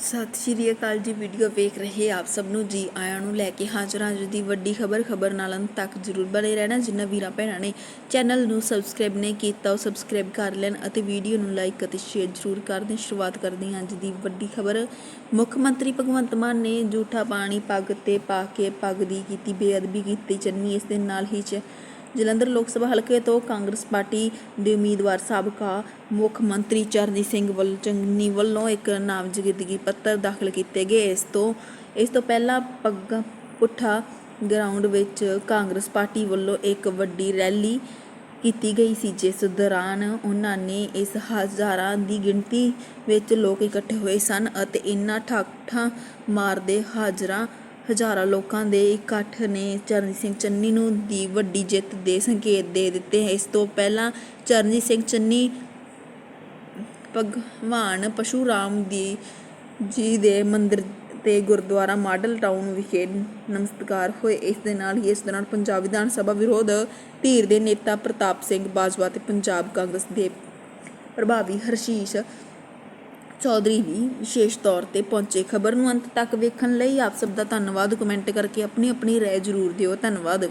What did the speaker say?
ਸਤਿ ਸ਼੍ਰੀ ਅਕਾਲ ਜੀ ਵੀਡੀਓ ਵੇਖ ਰਹੇ ਆਪ ਸਭ ਨੂੰ। ਜੀ ਆਇਆਂ ਨੂੰ ਲੈ ਕੇ ਹਾਜ਼ਰ ਹਾਂ। ਅੱਜ ਦੀ ਵੱਡੀ ਖਬਰ ਖਬਰ ਨਾਲ ਅੰਤ ਤੱਕ ਜਰੂਰ ਬਣੇ ਰਹਿਣਾ। ਜਿਨ੍ਹਾਂ ਵੀਰਾਂ, ਭੈਣਾਂ ਨੇ ਚੈਨਲ ਨੂੰ ਸਬਸਕ੍ਰਾਈਬ ਨਹੀਂ ਕੀਤਾ, ਉਹ ਸਬਸਕ੍ਰਾਈਬ ਕਰ ਲੈਣ ਅਤੇ ਵੀਡੀਓ ਨੂੰ ਲਾਈਕ ਅਤੇ ਸ਼ੇਅਰ ਜਰੂਰ ਕਰ ਦੇਣ। ਸ਼ੁਰੂਆਤ ਕਰਦੇ ਹਾਂ ਅੱਜ ਦੀ ਵੱਡੀ ਖਬਰ। ਮੁੱਖ ਮੰਤਰੀ ਭਗਵੰਤ ਮਾਨ ਨੇ ਜੂਠਾ ਪਾਣੀ ਪੱਗ ਤੇ ਪਾ ਕੇ ਪੱਗ ਦੀ ਕੀਤੀ ਬੇਅਦਬੀ, ਕੀਤੀ ਚੰਨੀ। ਇਸ ਦੇ ਨਾਲ ਹੀ ਚ ਜਲੰਧਰ ਲੋਕ ਸਭਾ ਹਲਕੇ ਤੋਂ ਕਾਂਗਰਸ ਪਾਰਟੀ ਦੇ ਉਮੀਦਵਾਰ ਸਾਬਕਾ ਮੁੱਖ ਮੰਤਰੀ ਚਰਨਜੀਤ ਸਿੰਘ ਵੱਲ ਚੰਨੀ ਵੱਲੋਂ ਇੱਕ ਨਾਮਜ਼ਦਗੀ ਪੱਤਰ ਦਾਖਲ ਕੀਤੇ ਗਏ। ਇਸ ਤੋਂ ਇਸ ਤੋਂ ਪਹਿਲਾਂ ਪੱਗ ਪੁੱਠਾ ਗਰਾਊਂਡ ਵਿੱਚ ਕਾਂਗਰਸ ਪਾਰਟੀ ਵੱਲੋਂ ਇੱਕ ਵੱਡੀ ਰੈਲੀ ਕੀਤੀ ਗਈ ਸੀ, ਜਿਸ ਦੌਰਾਨ ਉਹਨਾਂ ਨੇ ਇਸ ਹਜ਼ਾਰਾਂ ਦੀ ਗਿਣਤੀ ਵਿੱਚ ਲੋਕ ਇਕੱਠੇ ਹੋਏ ਸਨ ਅਤੇ ਇਨ੍ਹਾਂ ਠਾਠਾਂ ਮਾਰਦੇ ਹਾਜ਼ਰਾਂ ਹਜ਼ਾਰਾਂ ਲੋਕਾਂ ਦੇ ਇਕੱਠ ਨੇ ਚਰਨਜੀਤ ਸਿੰਘ ਚੰਨੀ ਨੂੰ ਦੀ ਵੱਡੀ ਜਿੱਤ ਦੇ ਸੰਕੇਤ ਦੇ ਦਿੱਤੇ। ਇਸ ਤੋਂ ਪਹਿਲਾਂ ਚਰਨਜੀਤ ਸਿੰਘ ਚੰਨੀ ਭਗਵਾਨ ਪਸ਼ੂਰਾਮ ਦੀ ਜੀ ਦੇ ਮੰਦਿਰ ਤੇ ਗੁਰਦੁਆਰਾ ਮਾਡਲ ਟਾਊਨ ਵਿਖੇ ਨਮਸਕਾਰ ਹੋਏ। ਇਸ ਦੇ ਨਾਲ ਹੀ ਇਸ ਦੌਰਾਨ ਪੰਜਾਬ ਵਿਧਾਨ ਸਭਾ ਵਿਰੋਧ ਧੀਰ ਦੇ ਨੇਤਾ ਪ੍ਰਤਾਪ ਸਿੰਘ ਬਾਜਵਾ ਤੇ ਪੰਜਾਬ ਕਾਂਗਰਸ ਦੇ ਪ੍ਰਭਾਵੀ ਹਰਸ਼ੀਸ਼ ਚੌਧਰੀ ਵੀ ਵਿਸ਼ੇਸ਼ ਤੌਰ ਤੇ ਪਹੁੰਚੇ। ਖਬਰ ਨੂੰ ਅੰਤ ਤੱਕ ਵੇਖਣ ਲਈ ਆਪ ਸਭ ਦਾ ਧੰਨਵਾਦ। ਕਮੈਂਟ ਕਰਕੇ ਆਪਣੀ ਆਪਣੀ ਰਾਏ ਜ਼ਰੂਰ ਦਿਓ। ਧੰਨਵਾਦ।